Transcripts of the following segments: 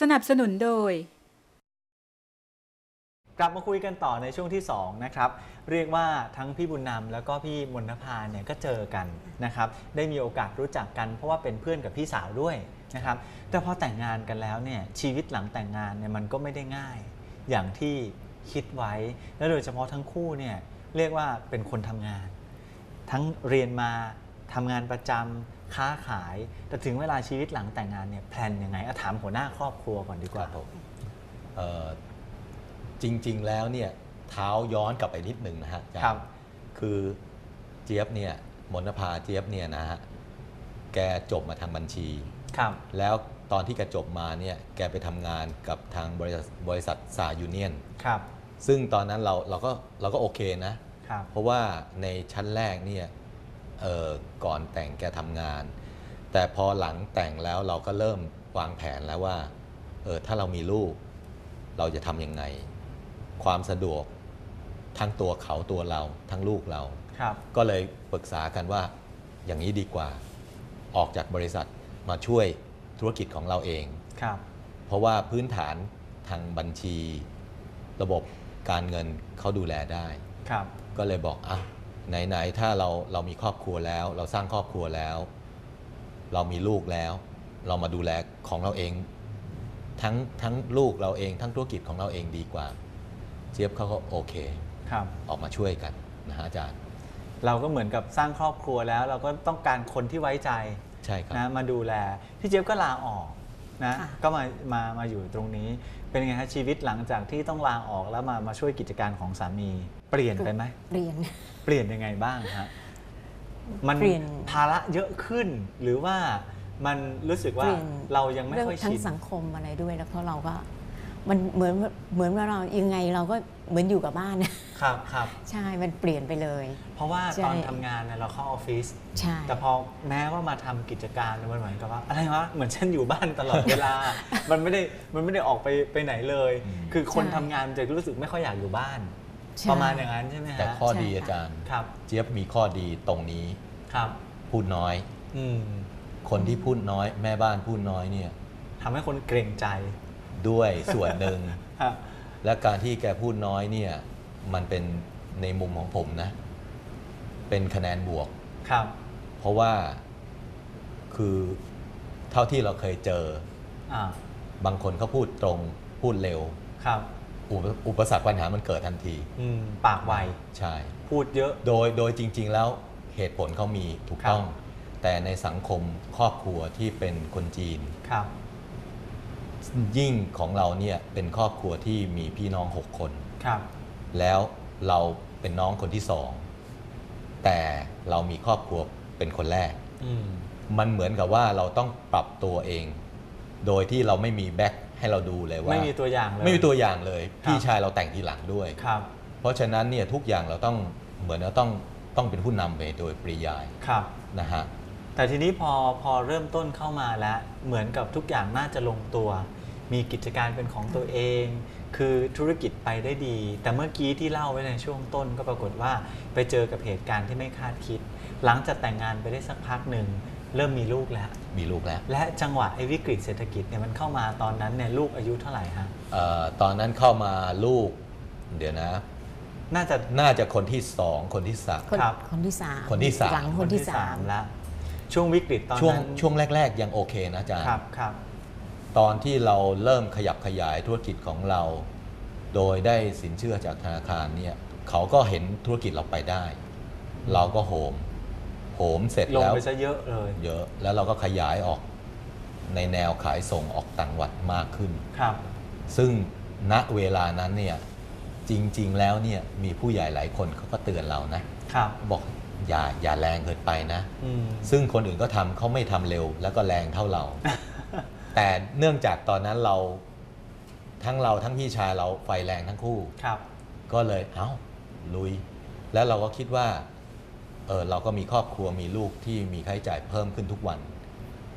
สนับสนุนโดย กลับมาคุยกันต่อในช่วงที่ 2 นะครับ เรียกว่าทั้งพี่บุญนำแล้วก็พี่มนภาเนี่ยก็เจอกันนะครับ ได้มีโอกาสรู้จักกันเพราะว่าเป็นเพื่อนกับพี่สาวด้วยนะครับ แต่พอแต่งงานกันแล้วเนี่ยชีวิตหลังแต่งงานเนี่ยมันก็ไม่ได้ง่าย อย่างที่คิดไว้ และโดยเฉพาะทั้งคู่เนี่ยเรียกว่าเป็นคนทำงาน ทั้งเรียนมา ทำงานประจำค้าขาย แต่ถึงเวลาชีวิตหลังแต่งงานเนี่ยแพลนยังไงอะถามหัวหน้าครอบครัวก่อนดีกว่าครับผมเอ่อจริง ๆ แล้วเนี่ยเท้าย้อนกลับไปนิดหนึ่งนะฮะอาจาย์ครับ คือเจี๊ยบเนี่ยมนภาเจี๊ยบเนี่ยนะฮะแกจบมาทางบัญชีครับแล้วตอนที่แกจบมาเนี่ยแกไปทำงานกับทางบริษัทบริษัทซายูเนียนครับซึ่งตอนนั้นเราเราก็เราก็โอเคนะครับเพราะว่าในชั้นแรกเนี่ยเอ่อ ก่อนแต่งแกทำงาน แต่พอหลังแต่งแล้วเราก็เริ่มวางแผนแล้วว่าเออถ้าเรามีลูก เราจะทำยังไง ความสะดวกทั้งตัวเขาตัวเราทั้งลูกเราครับก็เลยปรึกษากันว่าอย่างนี้ดีกว่า ออกจากบริษัทมาช่วยธุรกิจของเราเองครับเพราะว่าพื้นฐานทางบัญชี ระบบการเงินเขาดูแลได้ครับก็เลยบอกอะ ไหนๆถ้าเราเรามีครอบครัวแล้ว เราสร้างครอบครัวแล้ว เรามีลูกแล้ว เรามาดูแลของเราเอง ทั้งทั้งลูกเราเองทั้งธุรกิจของเราเองดีกว่า เจี๊ยบเขาก็โอเคครับออกมาช่วยกันนะฮะอาจารย์ เราก็เหมือนกับสร้างครอบครัวแล้ว เราก็ต้องการคนที่ไว้ใจใช่ครับนะมาดูแลพี่เจี๊ยบก็ลาออกนะค่ะก็มามามาอยู่ตรงนี้ เป็นไงฮะชีวิตหลังจากที่ต้องลาออกแล้วมามาช่วยกิจการของสามีเปลี่ยนไปไหมเรียน เปลี่ยนยังไงบ้างฮะมันเปลี่ยน ภาระเยอะขึ้น หรือว่ามันรู้สึกว่าเปลี่ยนเรายังไม่เรื่องค่อยทั้ชิงน สังคมอะไรด้วยแล้วเพราะเราก็ มันเหมือนเหมือนว่าเรายังไงเราก็เหมือนอยู่กับบ้าน ครับครับ ใช่มันเปลี่ยนไปเลย เพราะว่าใช่ ตอนทำงานเนี่ยเราเข้าออฟฟิศใช่ แต่พอแม้ว่ามาทำกิจการเนี่ยมันเหมือนกับว่าอะไรวะเหมือนฉันอยู่บ้านตลอดเวลา มันไม่ได้มันไม่ได้ออกไปไปไหนเลยอืมคือคนใช่ทำงานจะรู้สึกไม่ค่อยอยากอยู่บ้าน ใช่ ประมาณอย่างนั้นใช่ไหมฮะแต่ข้อใช่ดีค่ะ อาจารย์ ครับเจี๊ยบมีข้อดีตรงนี้ครับพูดน้อย อืมคนที่พูดน้อย แม่บ้านพูดน้อยเนี่ย ทำให้คนเกรงใจ ด้วยส่วนหนึ่งฮะและการที่แกพูดน้อยเนี่ย มันเป็นในมุมของผมนะ เป็นคะแนนบวก ครับ เพราะว่าคือเท่าที่เราเคยเจออ่าบางคนเขาพูดตรงพูดเร็ว ครับอุปอุปสรรคปัญหามันเกิดทันทีอืมปากไวใช่ พูดเยอะโดยโดยจริง ๆ แล้วเหตุผลเขามีถูกต้อง แต่ในสังคมครอบครัวที่เป็นคนจีนครับ ยิ่งของเราเนี่ยเป็นครอบครัวที่มีพี่น้อง 6 คน ครับ แล้วเราเป็นน้องคนที่สอง แต่เรามีครอบครัวเป็นคนแรก อืม มันเหมือนกับว่าเราต้องปรับตัวเอง โดยที่เราไม่มีแบ็คให้เราดูเลยว่าไม่มีตัวอย่างเลย ไม่มีตัวอย่างเลย ครับ พี่ชายเราแต่งทีหลังด้วย ครับ เพราะฉะนั้นเนี่ยทุกอย่างเราต้องเหมือนเราต้องต้องเป็นผู้นำไปโดยปริยายครับ นะฮะ แต่ทีนี้พอพอเริ่มต้นเข้ามาแล้ว เหมือนกับทุกอย่างน่าจะลงตัว มีกิจการเป็นของตัวเอง คือธุรกิจไปได้ดี แต่เมื่อกี้ที่เล่าไว้ในช่วงต้นก็ปรากฏว่าไปเจอกับเหตุการณ์ที่ไม่คาดคิด หลังจากแต่งงานไปได้สักพักหนึ่งเริ่มมีลูกแล้ว มีลูกแล้ว และจังหวะไอ้วิกฤตเศรษฐกิจเนี่ยมันเข้ามาตอนนั้นเนี่ยลูกอายุเท่าไหร่ฮะเอ่อตอนนั้นเข้ามาลูก เดี๋ยวนะ น่าจะน่าจะคนที่สองคนที่สามคนครับคนที่สามคนที่สามหลังคนที่สามแล้ว ช่วงวิกฤตตอนช่วงนั้นช่วงแรก ๆ ยังโอเคนะอาจารย์ครับครับ ตอนที่เราเริ่มขยับขยายธุรกิจของเรา โดยได้สินเชื่อจากธนาคารเนี่ยเขาก็เห็นธุรกิจเราไปได้ เราก็โหมโหมเสร็จลงแล้วไปซะเยอะเลยเยอะแล้วเราก็ขยายออกในแนวขายส่งออกต่างจังหวัดมากขึ้นครับ ซึ่งณเวลานั้นเนี่ยจริง ๆ แล้วเนี่ยมีผู้ใหญ่หลายคนเขาก็เตือนเรานะครับบอก อย่าอย่าแรงเกินไปนะอืมซึ่งคนอื่นก็ทำเขาไม่ทำเร็ว แล้วก็แรงเท่าเรา แต่เนื่องจากตอนนั้นเราทั้งเราทั้งพี่ชายเราไฟแรงทั้งคู่ครับ ก็เลยเอ้าลุย แล้วเราก็คิดว่าเออเราก็มีครอบครัวมีลูกที่มีค่าใช้จ่ายเพิ่มขึ้นทุกวัน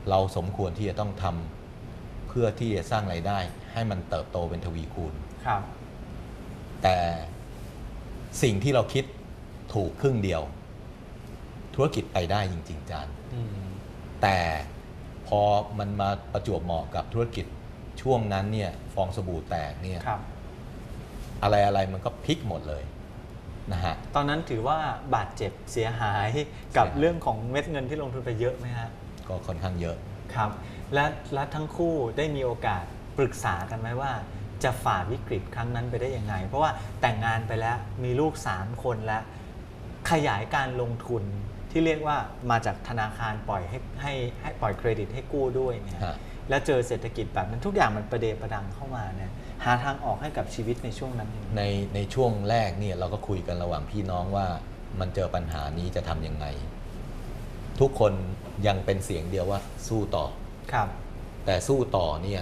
เราสมควรที่จะต้องทำเพื่อที่จะสร้างไรายได้ ให้มันเติบโตเป็นทวีคูณครับ แต่สิ่งที่เราคิดถูกครึ่งเดียว ธุรกิจไปได้จริง ๆจานอืมแต่พอมันมาประจวบเหมาะกับธุรกิจช่วงนั้นเนี่ยฟองสบู่แตกเนี่ยครับอะไรอะไรมันก็พลิกหมดเลยนะฮะตอนนั้นถือว่าบาดเจ็บเสียหายกับเสียหายเรื่องของเม็ดเงินที่ลงทุนไปเยอะไหมฮะก็ค่อนข้างเยอะครับและและทั้งคู่ได้มีโอกาสปรึกษากันไหมว่า จะฝ่าวิกฤตครั้งนั้นไปได้ยังไง เพราะว่าแต่งงานไปแล้วมีลูก3คนแล้ว ขยายการลงทุน ที่เรียกว่ามาจากธนาคารปล่อยให้ให้ให้ปล่อยเครดิตให้กู้ด้วยเนี่ยฮะ แล้วเจอเศรษฐกิจแบบนั้นทุกอย่างมันประเดประดังเข้ามาเนี่ยหาทางออกให้กับชีวิตในช่วงนั้นยังไง ในในช่วงแรกเนี่ยเราก็คุยกันระหว่างพี่น้องว่ามันเจอปัญหานี้จะทำยังไง ทุกคนยังเป็นเสียงเดียวว่าสู้ต่อ ครับ แต่สู้ต่อเนี่ย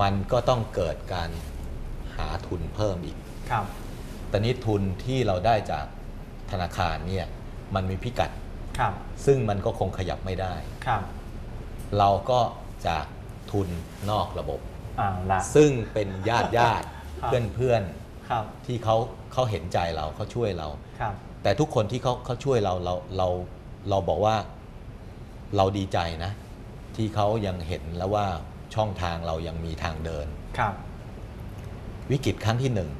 มันก็ต้องเกิดการหาทุนเพิ่มอีก ครับแต่นี้ทุนที่เราได้จากธนาคารเนี่ย มันมีพิกัด ครับ ซึ่งมันก็คงขยับไม่ได้ ครับเราก็จากทุนนอกระบบ อ่าละซึ่งเป็นญาติญาติครับเพื่อนเพื่อนครับๆที่เขาเขาเห็นใจเราเขาช่วยเรา ครับ แต่ทุกคนที่เขาเขาช่วยเราเราเราเราบอกว่าเราดีใจนะ ที่เขายังเห็นแล้วว่าช่องทางเรายังมีทางเดิน ครับ วิกฤตครั้งที่หนึ่ง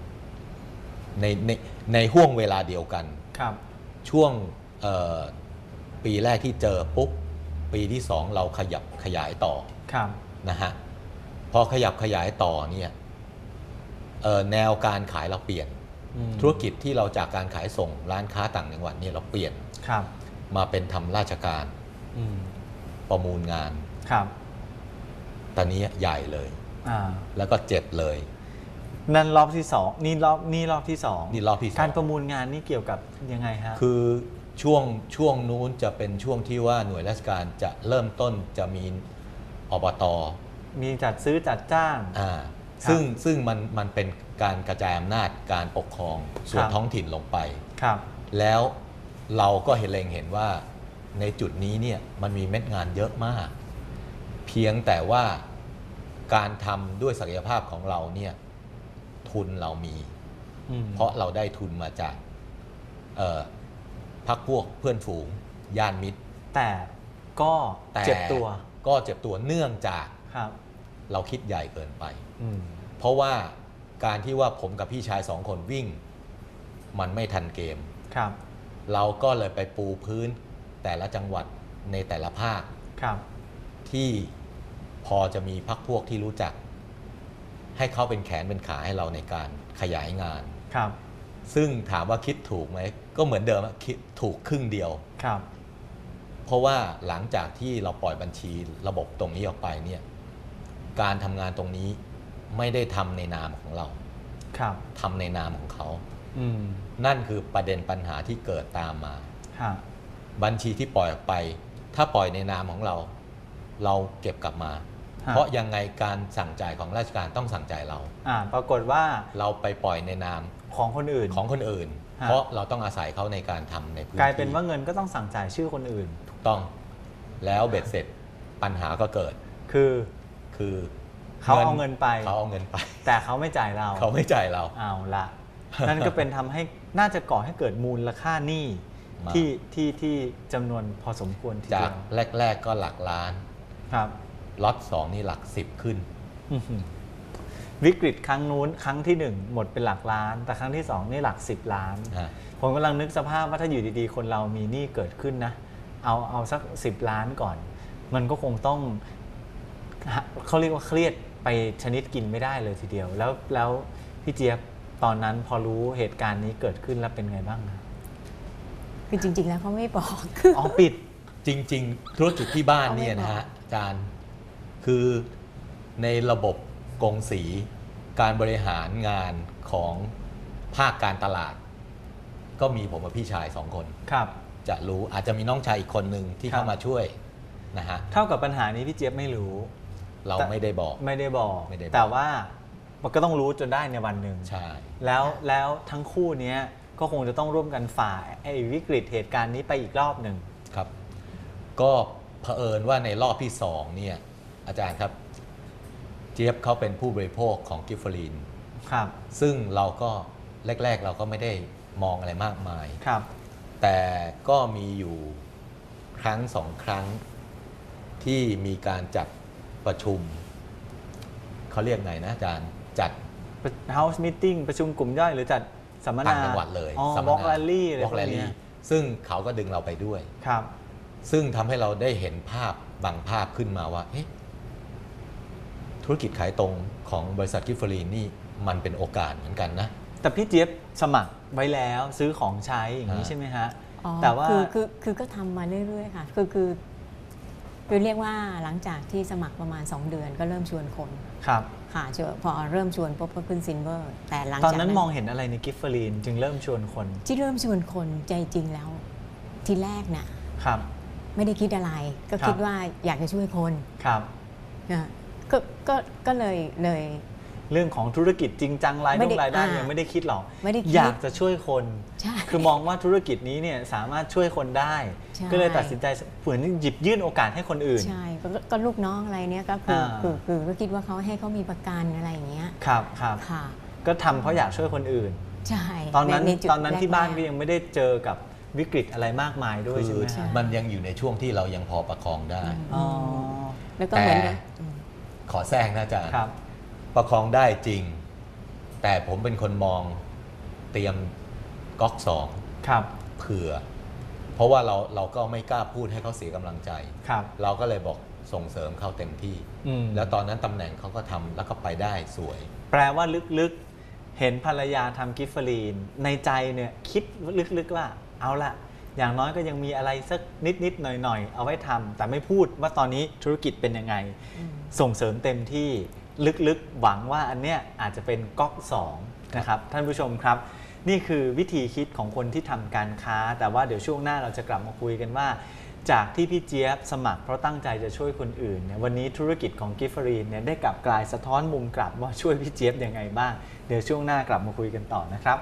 ในในในห่วงเวลาเดียวกัน ครับ ช่วงเอ่อปีแรกที่เจอปุ๊บปีที่สองเราขยับขยายต่อครับนะฮะพอขยับขยายต่อเนี่ยเอ่อแนวการขายเราเปลี่ยนอืมธุรกิจที่เราจากการขายส่งร้านค้าต่างจังหวัดเนี่ยเราเปลี่ยนครับมาเป็นทำราชการอืมประมูลงานครับตอนนี้ใหญ่เลยอ่าแล้วก็เจ็บเลย นั่นรอบที่สองนี่รอบนี่รอบที่สองนี่รอบที่สอง การประมูลงานนี่เกี่ยวกับยังไงฮะ คือช่วงช่วงนู้นจะเป็นช่วงที่ว่าหน่วยราชการจะเริ่มต้นจะมีอบตมีจัดซื้อจัดจ้าง อ่าครับซึ่งซึ่งมันมันเป็นการกระจายอำนาจการปกครองส่วคนรับ ท้องถิ่นลงไป ครับ แล้วเราก็เห็นเล็งเห็นว่าในจุดนี้เนี่ยมันมีเม็ดงานเยอะมาก เพียงแต่ว่าการทำด้วยศักยภาพของเราเนี่ย ทุนเรามีอืมเพราะเราได้ทุนมาจากเอ่อพักพวกเพื่อนฝูงญาติมิตร แต่ก็แต่เจ็บตัว ก็เจ็บตัวเนื่องจากครับเราคิดใหญ่เกินไปอืมเพราะว่าการที่ว่าผมกับพี่ชายสองคนวิ่ง มันไม่ทันเกมครับ เราก็เลยไปปูพื้นแต่ละจังหวัดในแต่ละภาคครับ ที่พอจะมีพักพวกที่รู้จัก ให้เขาเป็นแขนเป็นขาให้เราในการขยายงาน ครับ ซึ่งถามว่าคิดถูกไหม ก็เหมือนเดิมอะคิดถูกครึ่งเดียว ครับ เพราะว่าหลังจากที่เราปล่อยบัญชีระบบตรงนี้ออกไปเนี่ยการทำงานตรงนี้ไม่ได้ทำในนามของเราครับ ทำในนามของเขา อืมนั่นคือประเด็นปัญหาที่เกิดตามมา ฮะบัญชีที่ปล่อยออกไป ถ้าปล่อยในนามของเรา เราเก็บกลับมาฮะ เพราะยังไงการสั่งจ่ายของราชการต้องสั่งจ่ายเรา อ่าปรากฏว่าเราไปปล่อยในนามของคนอื่นของคนอื่นฮะเพราะเราต้องอาศัยเขาในการทำในพื้นที่กลายเป็นว่าเงินก็ต้องสั่งจ่ายชื่อคนอื่น ถูกต้องแล้วเบ็ดเสร็จปัญหาก็เกิด คือคือเขาเอาเงินไปเขาเอาเงินไป แต่เขาไม่จ่ายเราเขาไม่จ่ายเราเอาละนั่นก็เป็นทำให้น่าจะก่อให้เกิดมูลค่าหนี้มากที่ที่ที่จำนวนพอสมควรทีจาเดีกยวแรก ๆก็หลักล้านครับ ล็อตสองนี่หลักสิบขึ้นอื้อหือวิกฤตครั้งนู้นครั้งที่หนึ่งหมดเป็นหลักล้าน แต่ครั้งที่สองนี่หลักสิบล้านฮะผมกำลังนึกสภาพว่าถ้าอยู่ดีๆ คนเรามีหนี้เกิดขึ้นนะ เอาเอาสักสิบล้านก่อน มันก็คงต้องฮะเขาเรียกว่าเครียดไปชนิดกินไม่ได้เลยทีเดียว แล้วแล้วพี่เจี๊ยบตอนนั้นพอรู้เหตุการณ์นี้เกิดขึ้นแล้วเป็นไงบ้างนะคือจริง ๆ แล้วเขาไม่บอก อ๋อปิด จริง ๆ ธุรกิจที่บ้านเนี่ยนะฮะอาจารย์ คือในระบบกงสีการบริหารงานของภาคการตลาด ก็มีผมกับพี่ชายสองคน ครับ จะรู้อาจจะมีน้องชายอีกคนหนึ่งที่ครับเข้ามาช่วยนะฮะเท่ากับปัญหานี้พี่เจี๊ยบไม่รู้ เราแต่ไม่ได้บอก ไม่ได้บอก ไม่ได้บอก แต่ว่ามันก็ต้องรู้จนได้ในวันหนึ่ง ใช่ แล้วแล้วทั้งคู่เนี้ยก็คงจะต้องร่วมกันฝ่าไอ้วิกฤตเหตุการณ์นี้ไปอีกรอบหนึ่งครับ ก็เผอิญว่าในรอบที่สองเนี่ย อาจารย์ครับ เจี๊ยบเขาเป็นผู้บริโภคของกิฟฟรีนครับ ซึ่งเราก็แรก ๆ เราก็ไม่ได้มองอะไรมากมาย ครับ แต่ก็มีอยู่ครั้งสองครั้งที่มีการจัดประชุม เขาเรียกไงนะอาจารย์จัด House Meeting ประชุมกลุ่มย่อยหรือจัดสัมมนาต่างจังหวัดเลยอ๋อสัมมบนาล็อกแรลลี่อะไรบล็พอวกกแรลเนี้ลี่ยซึ่งเขาก็ดึงเราไปด้วย ครับ ซึ่งทำให้เราได้เห็นภาพบางภาพขึ้นมาว่า เอ๊ะ ธุรกิจขายตรงของบริษัทกิฟเฟอรีนนี่มันเป็นโอกาสเหมือนกันนะ แต่พี่เจี๊ยบสมัครไว้แล้วซื้อของใช้อย่างนี้อ่าใช่ไหมฮะอ๋อแต่ว่าคือคือคือก็ทำมาเรื่อยๆค่ะคือคือคือเรียกว่าหลังจากที่สมัครประมาณ 2 เดือนก็เริ่มชวนคนครับค่ะชวนพอเริ่มชวนปุ๊บก็ขึ้นซินเวอร์แต่หลังตอนจากนั้นมองเห็นอะไรในกิฟเฟอรีนจึงเริ่มชวนคน ที่เริ่มชวนคนใจจริงแล้วทีแรกน่ะครับ ไม่ได้คิดอะไรก็ครับคิดว่าอยากจะช่วยคนครับนะ ก็ก็ก็เลยเลย เรื่องของธุรกิจจริงจังรายไม่ได้ได้รายได้อ่ายังไม่ได้คิดหรอกไม่ได้คิดอยากจะช่วยคน ใช่คือมองว่าธุรกิจนี้เนี่ยสามารถช่วยคนได้ ใช่ ก็เลยตัดสินใจเหมือนหยิบยื่นโอกาสให้คนอื่น ใช่ก็ก็ก็ลูกน้องอะไรเนี้ยก็คืออ่าคือคือก็คิดว่าเขาให้เขามีประกันอะไรอย่างเงี้ยครับครับค่ะ ก็ทำเพราะอยากช่วยคนอื่น ใช่ตอนนั้นใจุดตอนนั้นที่บ้านก็แรกๆยังไม่ได้เจอกับวิกฤตอะไรมากมายด้วยใช่ไหมคือฮะมันยังอยู่ในช่วงที่เรายังพอประคองได้ อ๋อแล้วก็เหมือนแต่อืม ขอแทรกนะอาจารย์ครับ ประคองได้จริง แต่ผมเป็นคนมองเตรียมก๊อกสองครับ เผื่อ เพราะว่าเราเราก็ไม่กล้าพูดให้เขาเสียกำลังใจ ครับ เราก็เลยบอกส่งเสริมเขาเต็มที่ อืมแล้วตอนนั้นตำแหน่งเขาก็ทำแล้วก็ไปได้สวย แปลว่าลึกๆ เห็นภรรยาทำกิฟเฟอรีน ในใจเนี่ยคิดลึกๆว่า เอาละ อย่างน้อยก็ยังมีอะไรสักนิดๆหน่อยๆเอาไว้ทำแต่ไม่พูดว่าตอนนี้ธุรกิจเป็นยังไง ส่งเสริมเต็มที่ลึกๆหวังว่าอันเนี้ยอาจจะเป็นก๊อก2นะครับท่านผู้ชมครับ นี่คือวิธีคิดของคนที่ทำการค้า แต่ว่าเดี๋ยวช่วงหน้าเราจะกลับมาคุยกันว่า จากที่พี่เจี๊ยบสมัครเพราะตั้งใจจะช่วยคนอื่นเนี่ยวันนี้ธุรกิจของกิฟฟรีนเนี่ยได้กลับกลายสะท้อนมุมกลับว่าช่วยพี่เจี๊ยบยังไงบ้าง เดี๋ยวช่วงหน้ากลับมาคุยกันต่อนะครับ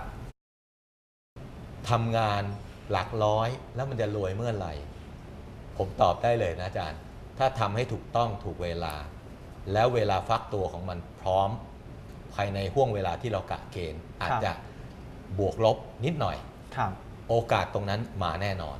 ทำงาน หลักร้อยแล้วมันจะรวยเมื่อไหร่ ผมตอบได้เลยนะอาจารย์ ถ้าทำให้ถูกต้องถูกเวลา แล้วเวลาฟักตัวของมันพร้อม ภายในห่วงเวลาที่เรากะเกณฑ์ อาจจะบวกลบนิดหน่อยครับโอกาสตรงนั้นมาแน่นอน